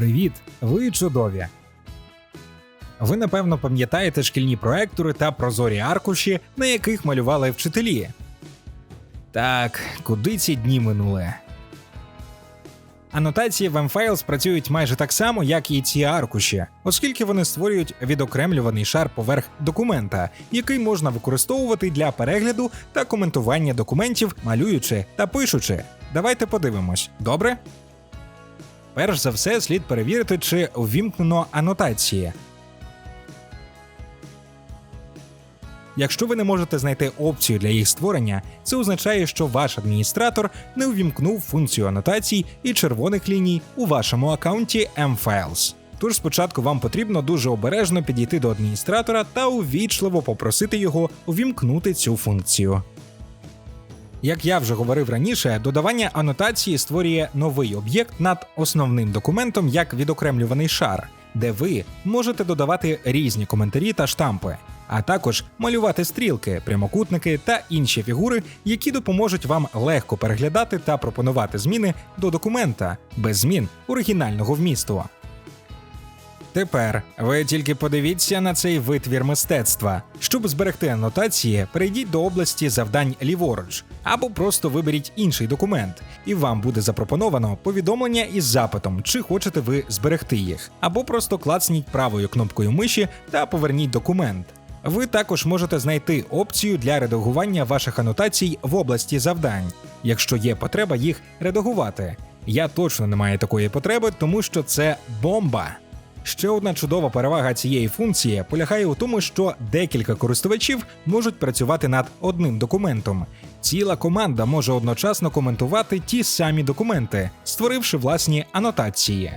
Привіт! Ви чудові! Ви напевно пам'ятаєте шкільні проектори та прозорі аркуші, на яких малювали вчителі. Так, куди ці дні минули? Анотації в M-Files працюють майже так само, як і ці аркуші, оскільки вони створюють відокремлюваний шар поверх документа, який можна використовувати для перегляду та коментування документів, малюючи та пишучи. Давайте подивимось, добре? Перш за все, слід перевірити, чи увімкнено анотації. Якщо ви не можете знайти опцію для їх створення, це означає, що ваш адміністратор не увімкнув функцію анотацій і червоних ліній у вашому аккаунті mFiles. Тож спочатку вам потрібно дуже обережно підійти до адміністратора та увічливо попросити його увімкнути цю функцію. Як я вже говорив раніше, додавання анотації створює новий об'єкт над основним документом як відокремлюваний шар, де ви можете додавати різні коментарі та штампи, а також малювати стрілки, прямокутники та інші фігури, які допоможуть вам легко переглядати та пропонувати зміни до документа без змін оригінального вмісту. Тепер ви тільки подивіться на цей витвір мистецтва. Щоб зберегти анотації, перейдіть до області завдань ліворуч або просто виберіть інший документ, і вам буде запропоновано повідомлення із запитом, чи хочете ви зберегти їх, або просто клацніть правою кнопкою миші та поверніть документ. Ви також можете знайти опцію для редагування ваших анотацій в області завдань, якщо є потреба їх редагувати. Я точно не маю такої потреби, тому що це бомба. Ще одна чудова перевага цієї функції полягає у тому, що декілька користувачів можуть працювати над одним документом. Ціла команда може одночасно коментувати ті самі документи, створивши власні анотації.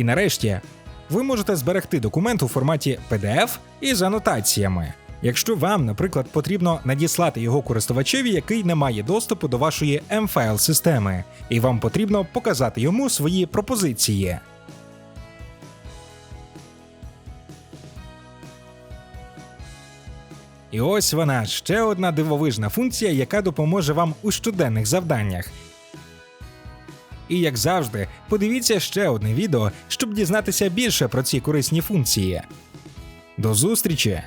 І нарешті, ви можете зберегти документ у форматі PDF із анотаціями. Якщо вам, наприклад, потрібно надіслати його користувачеві, який не має доступу до вашої M-файл системи, і вам потрібно показати йому свої пропозиції. І ось вона ще одна дивовижна функція, яка допоможе вам у щоденних завданнях. І як завжди, подивіться ще одне відео, щоб дізнатися більше про ці корисні функції. До зустрічі!